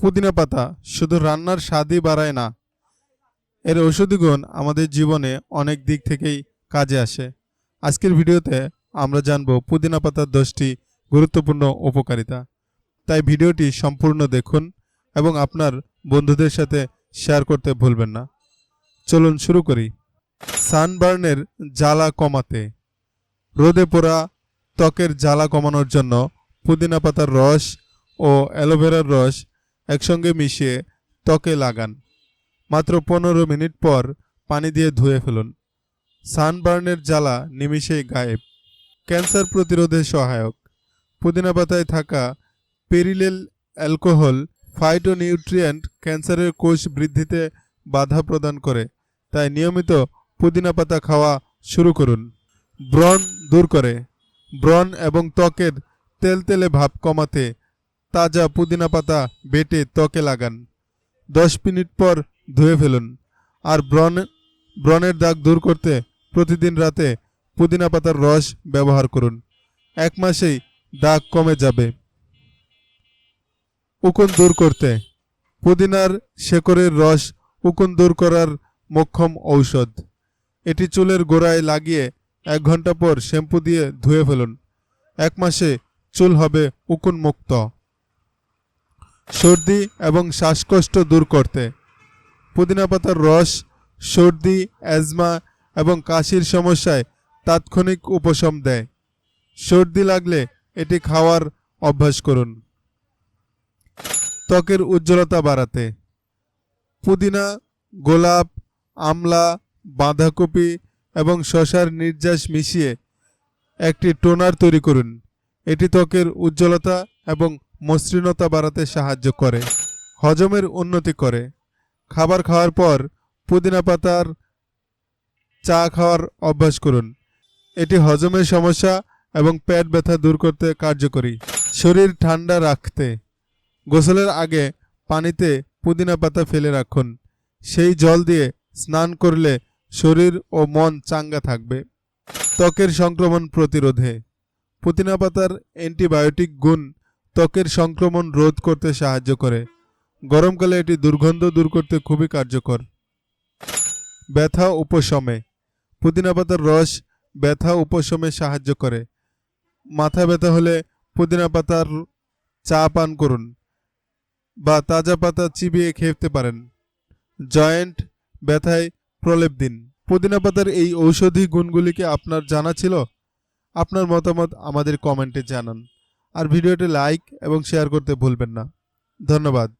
পুদিনা পাতা শুধু রান্নার স্বাদই বাড়ায় না। এর ঔষধি গুণ আমাদের জীবনে অনেক দিক থেকেই কাজে আসে। আজকের ভিডিওতে আমরা জানব পুদিনা পাতার দশটি গুরুত্বপূর্ণ উপকারিতা। তাই ভিডিওটি সম্পূর্ণ দেখুন এবং আপনার বন্ধুদের সাথে শেয়ার করতে ভুলবেন না। চলুন শুরু করি। সানবার্নের জ্বালা কমাতে। রোদে পোড়া ত্বকের জ্বালা কমানোর জন্য পুদিনা পাতার রস ও অ্যালোভেরার রস একসঙ্গে মিশিয়ে ত্বকে লাগান। মাত্র পনেরো মিনিট পর পানি দিয়ে ধুয়ে ফেলুন। সানবার্নের জ্বালা নিমিষেই গায়েব। ক্যান্সার প্রতিরোধে সহায়ক। পুদিনা পাতায় থাকা পেরিলেল অ্যালকোহল ফাইটোনিউট্রিয়েন্ট ক্যান্সারের কোষ বৃদ্ধিতে বাধা প্রদান করে। তাই নিয়মিত পুদিনা পাতা খাওয়া শুরু করুন। ব্রণ দূর করে। ব্রণ এবং ত্বকের তেলতেলে ভাব কমাতে তাজা পুদিনা পাতা বেটে ত্বকে লাগান। দশ মিনিট পর ধুয়ে ফেলুন। আর ব্রণ, ব্রণের দাগ দূর করতে প্রতিদিন রাতে পুদিনা পাতার রস ব্যবহার করুন। এক মাসেই দাগ কমে যাবে। উকুন দূর করতে। পুদিনার শেকড়ের রস উকুন দূর করার মোক্ষম ঔষধ। এটি চুলের গোড়ায় লাগিয়ে এক ঘণ্টা পর শ্যাম্পু দিয়ে ধুয়ে ফেলুন। এক মাসে চুল হবে উকুন মুক্ত সর্দি এবং শ্বাসকষ্ট দূর করতে। পুদিনা পাতার রস, সর্দি অ্যাজমা এবং কাশির সমস্যায় তাৎক্ষণিক উপশম দেয়। সর্দি লাগলে এটি খাওয়ার অভ্যাস করুন। ত্বকের উজ্জ্বলতা বাড়াতে। পুদিনা, গোলাপ, আমলা, বাঁধাকপি এবং শশার নির্যাস মিশিয়ে একটি টোনার তৈরি করুন। এটি ত্বকের উজ্জ্বলতা এবং মসৃণতা বাড়াতে সাহায্য করে, হজমের উন্নতি করে। খাবার খাওয়ার পর পুদিনা পাতার চা খাওয়ার অভ্যাস করুন। এটি হজমের সমস্যা এবং পেট ব্যথা দূর করতে কার্যকরী। শরীর ঠান্ডা রাখতে। গোসলের আগে পানিতে পুদিনা পাতা ফেলে রাখুন। সেই জল দিয়ে স্নান করলে শরীর ও মন চাঙ্গা থাকবে। ত্বকের সংক্রমণ প্রতিরোধে। পুদিনা পাতার অ্যান্টিবায়োটিক গুণ ত্বকের সংক্রমণ রোধ করতে সাহায্য করে। গরমকালে এটি দুর্গন্ধ দূর করতে খুবই কার্যকর। ব্যথা উপশমে। পুদিনা পাতার রস ব্যথা উপশমে সাহায্য করে। মাথা ব্যথা হলে পুদিনা পাতার চা পান করুন বা তাজা পাতা চিবিয়ে খেতে পারেন। জয়েন্ট ব্যথায় প্রলেপ দিন। পুদিনা পাতার এই ঔষধি গুণগুলিকে আপনার জানা ছিল? আপনার মতামত আমাদের কমেন্টে জানান। আর ভিডিওটি লাইক এবং শেয়ার করতে ভুলবেন না। ধন্যবাদ।